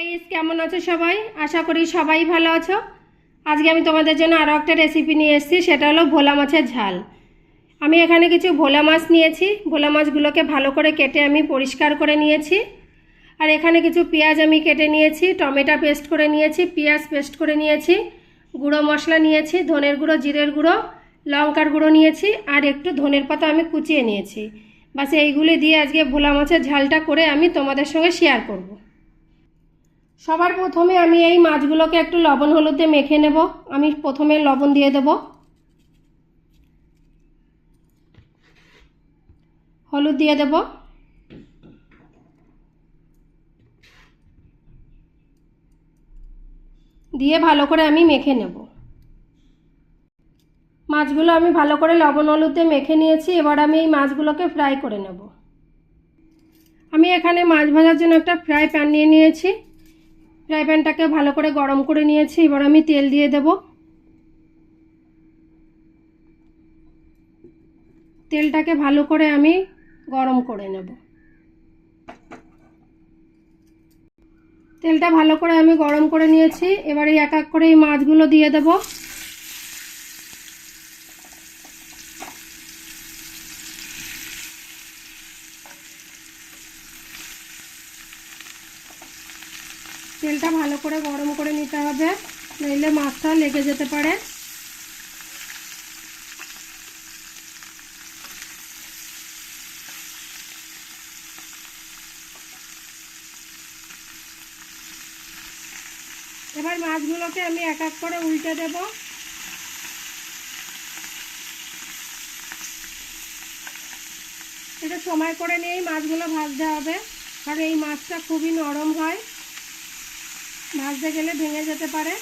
Guys কেমন আছো সবাই? আশা করি সবাই ভালো আছো। আজকে আমি তোমাদের জন্য আরও একটা রেসিপি নিয়ে এসেছি, সেটা হলো ভোলা মাছের ঝাল। আমি এখানে কিছু ভোলা মাছ নিয়েছি। ভোলা মাছগুলোকে ভালো করে কেটে আমি পরিষ্কার করে নিয়েছি। আর এখানে কিছু পেঁয়াজ আমি কেটে নিয়েছি, টমেটো পেস্ট করে নিয়েছি, পেঁয়াজ পেস্ট করে নিয়েছি, গুঁড়ো মশলা নিয়েছি, ধনের গুঁড়ো, জিরের গুঁড়ো, লঙ্কার গুঁড়ো নিয়েছি, আর একটু ধনের পাতা আমি কুচিয়ে নিয়েছি। বাস এইগুলি দিয়ে আজকে ভোলা মাছের ঝালটা করে আমি তোমাদের সঙ্গে শেয়ার করব। সবার প্রথমে আমি এই মাছগুলোকে একটু লবণ হলুদে মেখে নেব। আমি প্রথমে লবণ দিয়ে দেব। হলুদ দিয়ে দেব। দিয়ে ভালো করে আমি মেখে নেব। মাছগুলো আমি ভালো করে লবণ হলুদে মেখে নিয়েছি। এবার আমি এই মাছগুলোকে ফ্রাই করে নেব। আমি এখানে মাছ ভাজার জন্য একটা ফ্রাই প্যান নিয়ে নিয়েছি। ফ্রাই প্যানটাকে ভালো করে গরম করে নিয়েছি, এবার আমি তেল দিয়ে দেব। তেলটাকে ভালো করে আমি গরম করে নেব। তেলটা ভালো করে আমি গরম করে নিয়েছি, এবারে এক এক করে এই মাছগুলো দিয়ে দেব তেলটা ভালো করে গরম করে নিতে হবে। নইলে মাছটা লেগে যেতে পারে। এবার মাছগুলোকে আমি এক এক করে উল্টে দেব। এটা সময় করে নিয়েই মাছগুলো ভাজতে হবে। কারণ এই মাছটা খুবই নরম হয়। ভাজতে গেলে ভেঙে যেতে পারে।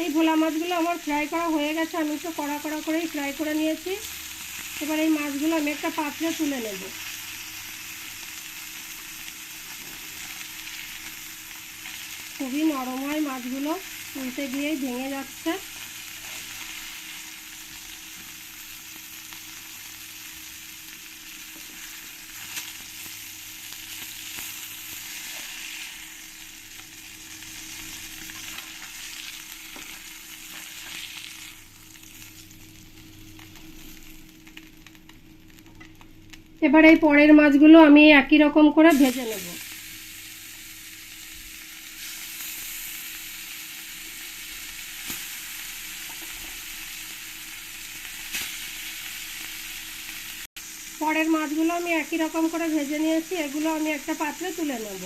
এই ভোলা মাছগুলো আমার ফ্রাই করা হয়ে গেছে, আমি তো কড়া কড়া করেই ফ্রাই করে নিয়েছি। এবার এই মাছগুলো আমি একটা পাত্রে তুলে নেব। খুবই নরম হয় মাছগুলো তুলতে গিয়েই ভেঙে যাচ্ছে। এবার এই পরের মাছগুলো আমি একই রকম করে ভেজে নেব। পরের মাছগুলো আমি একই রকম করে ভেজে নিয়েছি, এগুলো আমি একটা পাত্রে তুলে নেব।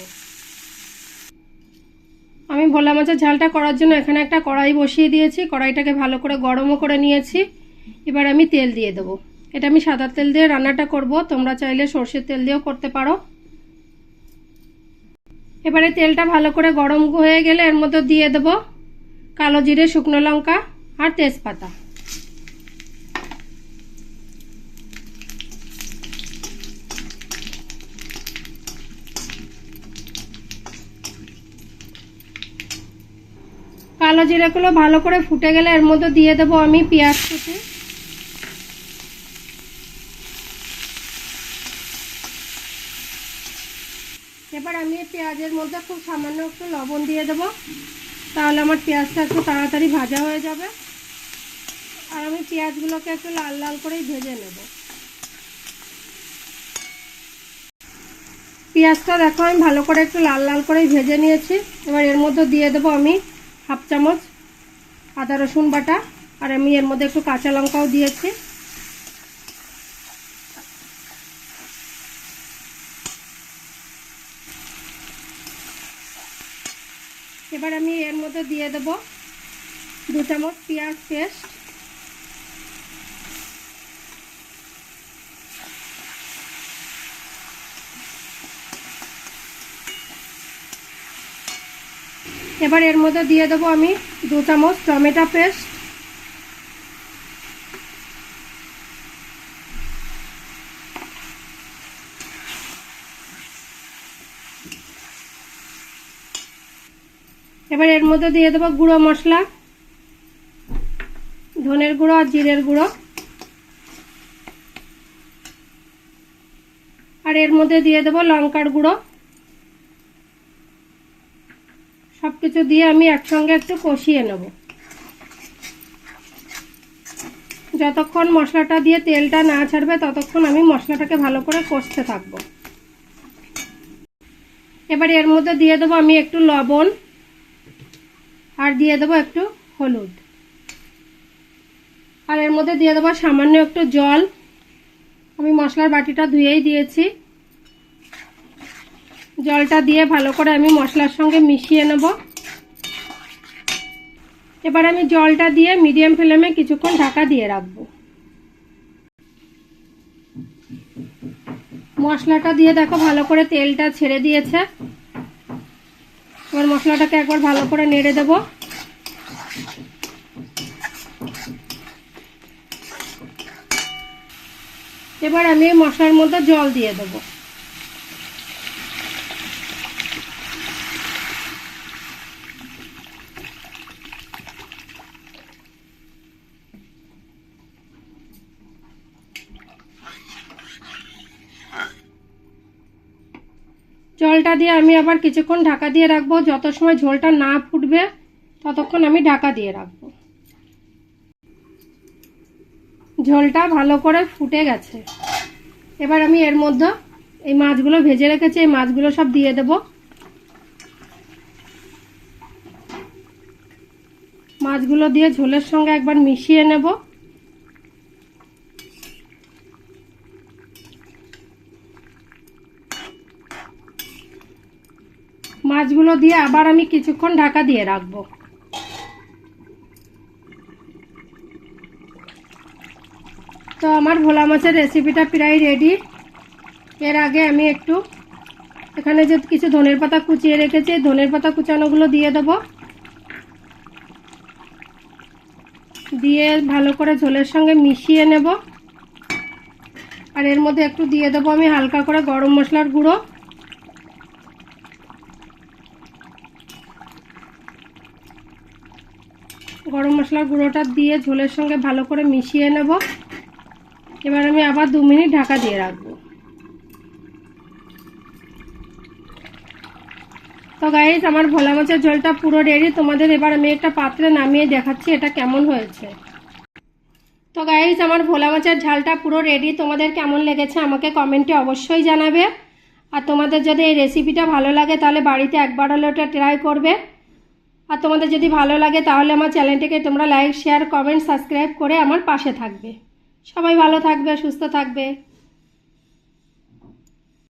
আমি ভোলা মাছের ঝালটা করার জন্য এখানে একটা কড়াই বসিয়ে দিয়েছি, কড়াইটাকে ভালো করে গরমও করে নিয়েছি। এবার আমি তেল দিয়ে দেবো। এটা আমি সাদা তেল দিয়ে রান্নাটা করব। তোমরা চাইলে সর্ষের তেল দিয়েও করতে পারো। এবারে তেলটা ভালো করে গরম হয়ে গেলে এর মধ্যে দিয়ে দেব কালো জিরে, শুকনো লঙ্কা আর তেজপাতা। কালো জিরেগুলো ভালো করে ফুটে গেলে এর মধ্যে দিয়ে দেবো আমি পেঁয়াজ কুচি। এবার আমি পেঁয়াজের মধ্যে খুব সামান্য একটু লবণ দিয়ে দেবো। তাহলে আমার পেঁয়াজটা একটু তাড়াতাড়ি ভাজা হয়ে যাবে। আর আমি পেঁয়াজগুলোকে একটু লাল লাল করেই ভেজে নেব। পেঁয়াজটা দেখো, আমি ভালো করে একটু লাল লাল করেই ভেজে নিয়েছি। এবার এর মধ্যে দিয়ে দেবো আমি হাফ চামচ আদা রসুন বাটা। আর আমি এর মধ্যে একটু কাঁচা লঙ্কাও দিয়েছি। এবার আমি এর মধ্যে দিয়ে দেব দু চামচ পেঁয়াজ পেস্ট। এবার এর মধ্যে দিয়ে দেবো আমি দু চামচ টমেটো পেস্ট। এবার এর মধ্যে দিয়ে দেবো গুঁড়ো মশলা, ধনের গুঁড়ো আর জিরের গুঁড়ো। আর এর মধ্যে দিয়ে দেবো লঙ্কার গুঁড়ো। সব কিছু দিয়ে আমি একসঙ্গে একটু কষিয়ে নেব। যতক্ষণ মশলাটা দিয়ে তেলটা না ছাড়বে, ততক্ষণ আমি মশলাটাকে ভালো করে কষতে থাকব। এবার এর মধ্যে দিয়ে দেবো আমি একটু লবণ। আর দিয়ে দেবো একটু হলুদ। আর এর মধ্যে দিয়ে দেবো সামান্য একটু জল। আমি মশলার বাটিটা ধুয়েই দিয়েছি। জলটা দিয়ে ভালো করে আমি মশলার সঙ্গে মিশিয়ে নেব। এবার আমি জলটা দিয়ে মিডিয়াম ফ্লেমে কিছুক্ষণ ঢাকা দিয়ে রাখব। মশলাটা দিয়ে দেখো ভালো করে তেলটা ছেড়ে দিয়েছে। এবার মশলাটাকে একবার ভালো করে নেড়ে দেব। এবার আমি মশলার মধ্যে জল দিয়ে দেবো। জলটা দিয়ে আমি আবার কিছুক্ষণ ঢাকা দিয়ে রাখব। যত সময় ঝোলটা না ফুটবে, ততক্ষণ আমি ঢাকা দিয়ে রাখব। ঝোলটা ভালো করে ফুটে গেছে। এবার আমি এর মধ্যে এই মাছগুলো ভেজে রেখেছি, এই মাছগুলো সব দিয়ে দেব। মাছগুলো দিয়ে ঝোলের সঙ্গে একবার মিশিয়ে নেব। মাছগুলো দিয়ে আবার আমি কিছুক্ষণ ঢাকা দিয়ে রাখব। তো আমার ভোলা মাছের রেসিপিটা প্রায় রেডি এর আগে আমি একটু এখানে যে কিছু ধনের পাতা কুচিয়ে রেখেছি, ধনের পাতা কুচানোগুলো দিয়ে দেব। দিয়ে ভালো করে ঝোলের সঙ্গে মিশিয়ে নেব। আর এর মধ্যে একটু দিয়ে দেবো আমি হালকা করে গরম মশলার গুঁড়ো। গরম মশলার গুঁড়োটা দিয়ে ঝোলের সঙ্গে ভালো করে মিশিয়ে নেব। এবার আমি আবার দু মিনিট ঢাকা দিয়ে রাখব। তো গাইজ আমার ভোলা মাছের ঝোলটা পুরো রেডি তোমাদের এবার আমি একটা পাত্রে নামিয়ে দেখাচ্ছি এটা কেমন হয়েছে। তো গাইজ আমার ভোলা মাছের ঝালটা পুরো রেডি তোমাদের কেমন লেগেছে আমাকে কমেন্টে অবশ্যই জানাবে। আর তোমাদের যদি এই রেসিপিটা ভালো লাগে, তাহলে বাড়িতে একবার হলে ওটা ট্রাই করবে। আর তোমাদের যদি ভালো লাগে তাহলে আমার চ্যানেলটিকে তোমরা লাইক, শেয়ার, কমেন্ট, সাবস্ক্রাইব করে আমার পাশে থাকবে। সবাই ভালো থাকবে, সুস্থ থাকবে।